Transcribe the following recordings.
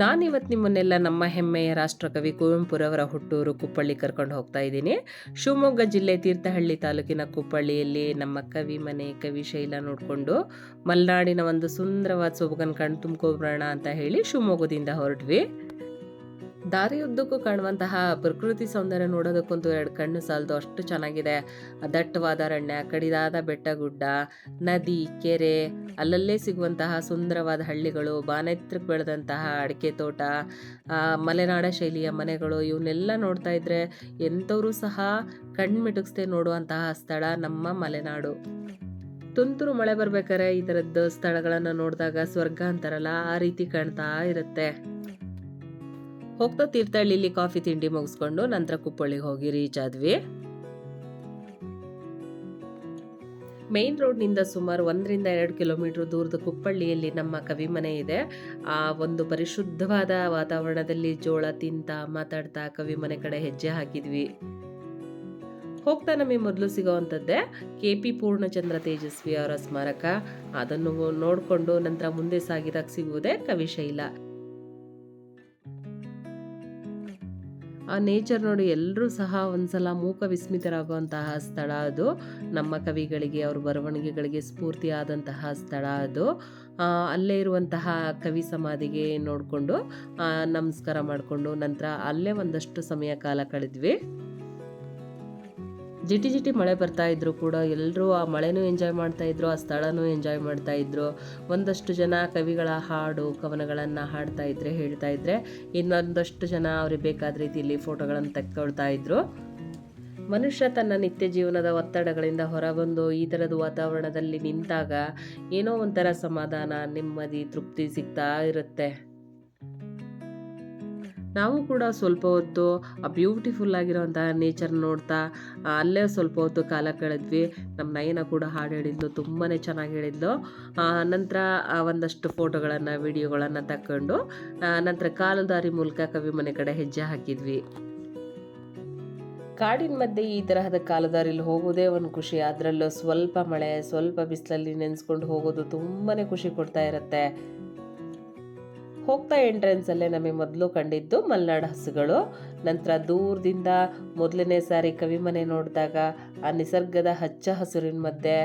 ನಾನಿವತ್ತು ನಿಮ್ಮನ್ನೆಲ್ಲ ನಮ್ಮ ಹೆಮ್ಮೆಯ ರಾಷ್ಟ್ರಕವಿ ಕುವೆಂಪುರವರ ಹುಟ್ಟೂರು ಕುಪ್ಪಳ್ಳಿ ಕರ್ಕೊಂಡು ಹೋಗ್ತಾ ಇದ್ದೀನಿ. ಶಿವಮೊಗ್ಗ ಜಿಲ್ಲೆ ತೀರ್ಥಹಳ್ಳಿ ತಾಲೂಕಿನ ಕುಪ್ಪಳ್ಳಿಯಲ್ಲಿ ನಮ್ಮ ಕವಿ ಮನೆ, ಕವಿ ಶೈಲ ನೋಡಿಕೊಂಡು ಮಲೆನಾಡಿನ ಒಂದು ಸುಂದರವಾದ ಸೊಬಗನ್ ಕಣ್ ತುಂಬ್ಕೊಬ್ರೋಣ ಅಂತ ಹೇಳಿ ಶಿವಮೊಗ್ಗದಿಂದ ಹೊರಟ್ವಿ. ದಾರಿಯುದ್ದಕ್ಕೂ ಕಾಣುವಂತಹ ಪ್ರಕೃತಿ ಸೌಂದರ್ಯ ನೋಡೋದಕ್ಕಂತೂ ಎರಡು ಕಣ್ಣು ಸಾಲದು, ಅಷ್ಟು ಚೆನ್ನಾಗಿದೆ. ದಟ್ಟವಾದ ಅರಣ್ಯ, ಕಡಿದಾದ ಬೆಟ್ಟ ಗುಡ್ಡ ನದಿ, ಕೆರೆ, ಅಲ್ಲಲ್ಲೇ ಸಿಗುವಂತಹ ಸುಂದರವಾದ ಹಳ್ಳಿಗಳು, ಬಾನೆತ್ರಕ್ಕೆ ಬೆಳೆದಂತಹ ಅಡಿಕೆ ತೋಟ ಮಲೆನಾಡ ಶೈಲಿಯ ಮನೆಗಳು, ಇವನ್ನೆಲ್ಲ ನೋಡ್ತಾ ಇದ್ರೆ ಎಂಥವರು ಸಹ ಕಣ್ಮಿಟುಕ್ಸ್ದೆ ನೋಡುವಂತಹ ಸ್ಥಳ ನಮ್ಮ ಮಲೆನಾಡು. ತುಂತುರು ಮಳೆ ಬರ್ಬೇಕಾದ್ರೆ ಈ ಥರದ್ದು ಸ್ಥಳಗಳನ್ನು ನೋಡಿದಾಗ ಸ್ವರ್ಗ ಅಂತಾರಲ್ಲ, ಆ ರೀತಿ ಕಾಣ್ತಾ ಇರುತ್ತೆ. ಹೋಗ್ತಾ ತೀರ್ಥಹಳ್ಳಿಲಿ ಕಾಫಿ ತಿಂಡಿ ಮುಗಿಸ್ಕೊಂಡು ನಂತರ ಕುಪ್ಪಳ್ಳಿಗೆ ಹೋಗಿ ರೀಚ್ ಆದ್ವಿ. ಮೇನ್ ರೋಡ್ನಿಂದ ಸುಮಾರು ಒಂದರಿಂದ ಎರಡು ಕಿಲೋಮೀಟರ್ ದೂರದ ಕುಪ್ಪಳ್ಳಿಯಲ್ಲಿ ನಮ್ಮ ಕವಿ ಮನೆ ಇದೆ. ಆ ಒಂದು ಪರಿಶುದ್ಧವಾದ ವಾತಾವರಣದಲ್ಲಿ ಜೋಳ ತಿಂತ ಮಾತಾಡ್ತಾ ಕವಿ ಮನೆ ಕಡೆ ಹೆಜ್ಜೆ ಹಾಕಿದ್ವಿ. ಹೋಗ್ತಾ ನಮಗೆ ಮೊದಲು ಸಿಗೋವಂಥದ್ದೇ ಕೆ ಪಿ ಪೂರ್ಣಚಂದ್ರ ತೇಜಸ್ವಿ ಅವರ ಸ್ಮಾರಕ. ಅದನ್ನು ನೋಡಿಕೊಂಡು ನಂತರ ಮುಂದೆ ಸಾಗಿದಾಗ ಸಿಗುವುದೇ ಕವಿಶೈಲ ಆ ನೇಚರ್ ನೋಡಿ ಎಲ್ಲರೂ ಸಹ ಒಂದ್ಸಲ ಮೂಕ ವಿಸ್ಮಿತರಾಗುವಂತಹ ಸ್ಥಳ ಅದು. ನಮ್ಮ ಕವಿಗಳಿಗೆ, ಅವ್ರ ಬರವಣಿಗೆಗಳಿಗೆ ಸ್ಫೂರ್ತಿಯಾದಂತಹ ಸ್ಥಳ ಅದು. ಅಲ್ಲೇ ಇರುವಂತಹ ಕವಿ ಸಮಾಧಿಗೆ ನೋಡಿಕೊಂಡು ನಮಸ್ಕಾರ ಮಾಡಿಕೊಂಡು ನಂತರ ಅಲ್ಲೇ ಒಂದಷ್ಟು ಸಮಯ ಕಾಲ ಕಳೆದ್ವಿ. ಜಿಟಿ ಜಿಟಿ ಮಳೆ ಬರ್ತಾ ಇದ್ರು ಕೂಡ. ಎಲ್ಲರೂ ಆ ಮಳೆನೂ ಎಂಜಾಯ್ ಮಾಡ್ತಾ ಇದ್ರು, ಆ ಸ್ಥಳನೂ ಎಂಜಾಯ್ ಮಾಡ್ತಾ ಇದ್ರು. ಒಂದಷ್ಟು ಜನ ಕವಿಗಳ ಹಾಡು, ಕವನಗಳನ್ನು ಹಾಡ್ತಾ ಇದ್ರೆ, ಹೇಳ್ತಾ ಇದ್ರೆ, ಇನ್ನೊಂದಷ್ಟು ಜನ ಅವ್ರಿಗೆ ಬೇಕಾದ ರೀತಿಯಲ್ಲಿ ಫೋಟೋಗಳನ್ನು ತೆಕ್ಕೊಳ್ತಾ ಇದ್ರು. ಮನುಷ್ಯ ತನ್ನ ನಿತ್ಯ ಜೀವನದ ಒತ್ತಡಗಳಿಂದ ಹೊರಬಂದು ಈ ಥರದ ವಾತಾವರಣದಲ್ಲಿ ನಿಂತಾಗ ಏನೋ ಒಂಥರ ಸಮಾಧಾನ, ನೆಮ್ಮದಿ, ತೃಪ್ತಿ ಸಿಗ್ತಾ ಇರುತ್ತೆ. ನಾವು ಕೂಡ ಸ್ವಲ್ಪ ಹೊತ್ತು ಆ ಬ್ಯೂಟಿಫುಲ್ ಆಗಿರೋಂಥ ನೇಚರ್ ನೋಡ್ತಾ ಅಲ್ಲೇ ಸ್ವಲ್ಪ ಹೊತ್ತು ಕಾಲ ಕಳೆದ್ವಿ. ನಮ್ಮ ನಯನ ಕೂಡ ಹಾಡು ಹೇಳಿದ್ಲು ತುಂಬಾ ಚೆನ್ನಾಗಿ ಹೇಳಿದ್ಲು. ನಂತರ ಒಂದಷ್ಟು ಫೋಟೋಗಳನ್ನು ವಿಡಿಯೋಗಳನ್ನು ತಕ್ಕೊಂಡು ನಂತರ ಕಾಲುದಾರಿ ಮೂಲಕ ಕವಿ ಮನೆ ಕಡೆ ಹೆಜ್ಜೆ ಹಾಕಿದ್ವಿ. ಕಾಡಿನ ಮಧ್ಯೆ ಈ ತರಹದ ಕಾಲುದಾರಿಲಿ ಹೋಗೋದೇ ಒಂದು ಖುಷಿ. ಅದರಲ್ಲೂ ಸ್ವಲ್ಪ ಮಳೆ, ಸ್ವಲ್ಪ ಬಿಸಿಲಲ್ಲಿ ನೆನೆಸ್ಕೊಂಡು ಹೋಗೋದು ತುಂಬಾನೇ ಖುಷಿ ಕೊಡ್ತಾ ಇರುತ್ತೆ. ಹೋಗ್ತಾ ಎಂಟ್ರೆನ್ಸ್ ಅಲ್ಲೇ ನಮಗೆ ಮೊದಲು ಕಂಡಿದ್ದು ಮಲೆನಾಡು ಹಸುಗಳು. ನಂತರ ದೂರದಿಂದ ಮೊದಲನೇ ಸಾರಿ ಕವಿಮನೆ ನೋಡಿದಾಗ ಆ ನಿಸರ್ಗದ ಹಚ್ಚ ಹಸುರಿನ ಮಧ್ಯೆ,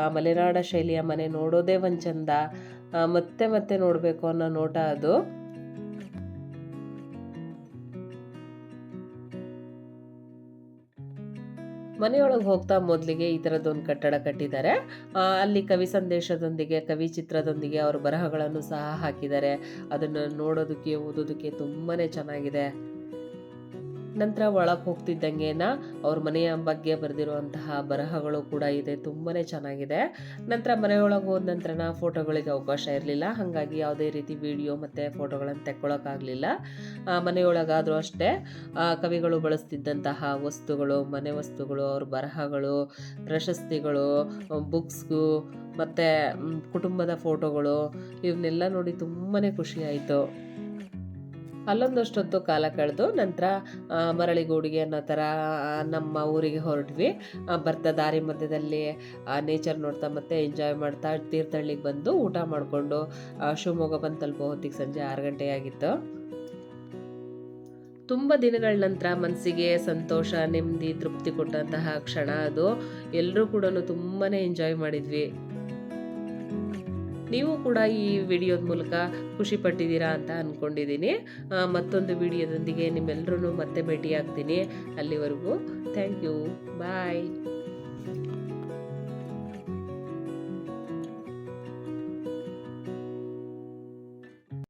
ಆ ಮಲೆನಾಡ ಶೈಲಿಯ ಮನೆ ನೋಡೋದೇ ಒಂದು ಚಂದ. ಮತ್ತೆ ಮತ್ತೆ ನೋಡಬೇಕು ಅನ್ನೋ ನೋಟ ಅದು. ಮನೆಯೊಳಗೆ ಹೋಗ್ತಾ ಮೊದಲಿಗೆ ಈ ಥರದ್ದೊಂದು ಕಟ್ಟಡ ಕಟ್ಟಿದ್ದಾರೆ ಅಲ್ಲಿ ಕವಿ ಸಂದೇಶದೊಂದಿಗೆ, ಕವಿ ಚಿತ್ರದೊಂದಿಗೆ ಅವರು ಬರಹಗಳನ್ನು ಸಹ ಹಾಕಿದ್ದಾರೆ ಅದನ್ನು ನೋಡೋದಕ್ಕೆ, ಓದೋದಕ್ಕೆ ತುಂಬಾ ಚೆನ್ನಾಗಿದೆ. ನಂತರ ಒಳಗೆ ಹೋಗ್ತಿದ್ದಂಗೆನ ಅವ್ರ ಮನೆಯ ಬಗ್ಗೆ ಬರೆದಿರುವಂತಹ ಬರಹಗಳು ಕೂಡ ಇದೆ ತುಂಬಾ ಚೆನ್ನಾಗಿದೆ. ನಂತರ ಮನೆಯೊಳಗೆ ಹೋದ ನಂತರ ಫೋಟೋಗಳಿಗೆ ಅವಕಾಶ ಇರಲಿಲ್ಲ, ಹಾಗಾಗಿ ಯಾವುದೇ ರೀತಿ ವಿಡಿಯೋ ಮತ್ತು ಫೋಟೋಗಳನ್ನು ತೆಕ್ಕೊಳ್ಳೋಕ್ಕಾಗಲಿಲ್ಲ ಮನೆಯೊಳಗಾದರೂ ಅಷ್ಟೇ ಕವಿಗಳು ಬಳಸ್ತಿದ್ದಂತಹ ವಸ್ತುಗಳು, ಮನೆ ವಸ್ತುಗಳು, ಅವ್ರ ಬರಹಗಳು, ಪ್ರಶಸ್ತಿಗಳು, ಬುಕ್ಸ್ಗು, ಮತ್ತು ಕುಟುಂಬದ ಫೋಟೋಗಳು ಇವನ್ನೆಲ್ಲ ನೋಡಿ ತುಂಬಾ ಖುಷಿಯಾಯಿತು ಅಲ್ಲೊಂದಷ್ಟೊತ್ತು ಕಾಲ ಕಳೆದು ನಂತರ ಮರಳಿಗೂಡಿಗೆ ಅನ್ನೋ ಥರ ನಮ್ಮ ಊರಿಗೆ ಹೊರಟ್ವಿ. ಬರ್ತಾ ದಾರಿ ಮಧ್ಯದಲ್ಲಿ ನೇಚರ್ ನೋಡ್ತಾ ಮತ್ತೆ ಎಂಜಾಯ್ ಮಾಡ್ತಾ ತೀರ್ಥಹಳ್ಳಿಗೆ ಬಂದು ಊಟ ಮಾಡಿಕೊಂಡು ಶಿವಮೊಗ್ಗ ಬಂದು ತಲುಪೋ ಹೊತ್ತಿಗೆ ಸಂಜೆ ಆರು ಗಂಟೆ ಆಗಿತ್ತು. ತುಂಬ ದಿನಗಳ ನಂತರ ಮನಸ್ಸಿಗೆ ಸಂತೋಷ, ನೆಮ್ಮದಿ, ತೃಪ್ತಿ ಕೊಟ್ಟಂತಹ ಕ್ಷಣ ಅದು. ಎಲ್ಲರೂ ಕೂಡ ತುಂಬಾ ಎಂಜಾಯ್ ಮಾಡಿದ್ವಿ. ನೀವು ಕೂಡ ಈ ವಿಡಿಯೋದ ಮೂಲಕ ಖುಷಿ ಪಟ್ಟಿದ್ದೀರಾ ಅಂತ ಅಂದ್ಕೊಂಡಿದ್ದೀನಿ ಮತ್ತೊಂದು ವಿಡಿಯೋದೊಂದಿಗೆ ನಿಮ್ಮೆಲ್ಲರೂ ಮತ್ತೆ ಭೇಟಿಯಾಗ್ತೀನಿ. ಅಲ್ಲಿವರೆಗೂ ಥ್ಯಾಂಕ್ ಯು ಬಾಯ್